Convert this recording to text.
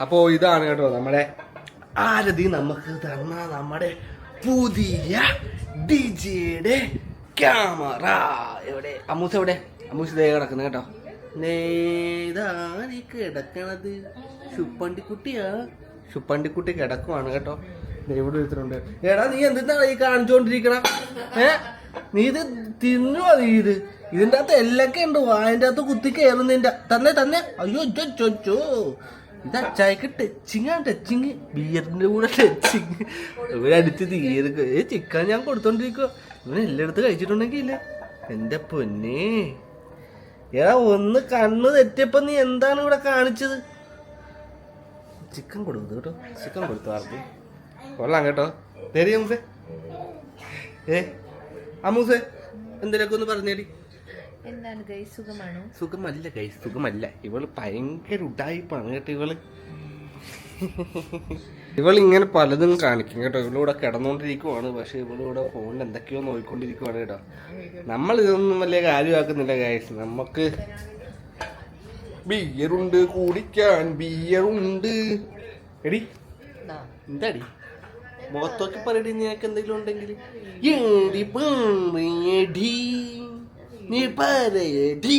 അപ്പോ ഇതാണ് കേട്ടോ നമ്മുടെ ആരതി നമുക്ക് തന്ന നമ്മുടെ പുതിയ ഡിജിയുടെ ക്യാമറ. എവിടെ? അമ്മൂസ് എവിടെ? അമ്മൂസ് ദേ കിടക്കുന്നത് കേട്ടോ. നേതാരി കിടക്കണത്. ശുപ്പണ്ടിക്കുട്ടിയാ. ശുപ്പണ്ടിക്കുട്ടി കിടക്കുവാണ് കേട്ടോ. ഇവിടെ എടുത്തിട്ടുണ്ട് എടാ നീ എന്തിനാണ് ഈ കാണിച്ചോണ്ടിരിക്കണ? ഏ? നീ ഇത് തിന്നു നീ ഇത്. ഇതിന്റെ അകത്ത് എല്ലൊക്കെ ഉണ്ട്. വായന്റെ അകത്ത് കുത്തി കയറുന്നതിന്റെ തന്നെ തന്നെ. അയ്യോ ചോ ചോ. ഇത് അച്ചായക്ക് ടച്ചിങ് ടച്ചിങ്. ബിയറിന്റെ കൂടെ ടച്ചിങ്. അടുത്ത് തീർക്ക് ഏ ചിക്കൻ ഞാൻ കൊടുത്തോണ്ടിരിക്കുക ഇവൻ എല്ലായിടത്ത് കഴിച്ചിട്ടുണ്ടെങ്കിൽ ഇല്ല. എന്റെ പൊന്നേ. എടാ ഒന്ന് കണ്ണ് തെറ്റിയപ്പോ നീ എന്താണ് ഇവിടെ കാണിച്ചത്? ചിക്കൻ കൊടുത്തു കേട്ടോ. ചിക്കൻ കൊടുത്തു ആർക്ക്. കൊള്ളാം കേട്ടോ. തരി അമ്മൂസേ. ഏ അമ്മൂസേ എന്തിനൊക്കെ ഒന്ന് പറഞ്ഞേടി. എന്താണ് ഗൈസ് സുഖമാണോ? സുഖമല്ല ഗൈസ് സുഖമല്ല. ഇവൾ ഭയങ്കര ഉടായിപ്പാണ് കേട്ടോ ഇവൾ. ഇവൾ ഇങ്ങനെ പലതും കാണിക്കും കേട്ടോ. ഇവളിവിടെ കിടന്നുകൊണ്ടിരിക്കുവാണ്. പക്ഷെ ഇവളിവിടെ ഫോണിൽ എന്തൊക്കെയോ നോക്കിക്കൊണ്ടിരിക്കുവാണ് കേട്ടോ. നമ്മൾ ഇതൊന്നും വലിയ കാര്യമാക്കുന്നില്ല ഗൈസ് നമുക്ക് ബിയറുണ്ട് കുടിക്കാൻ ബിയറുണ്ട് എടി എന്താടി? മുഖത്തൊക്കെ പറയടി നിനക്ക് എന്തെങ്കിലും ഉണ്ടെങ്കിൽ. എടി. പറയടി നീ പറയടി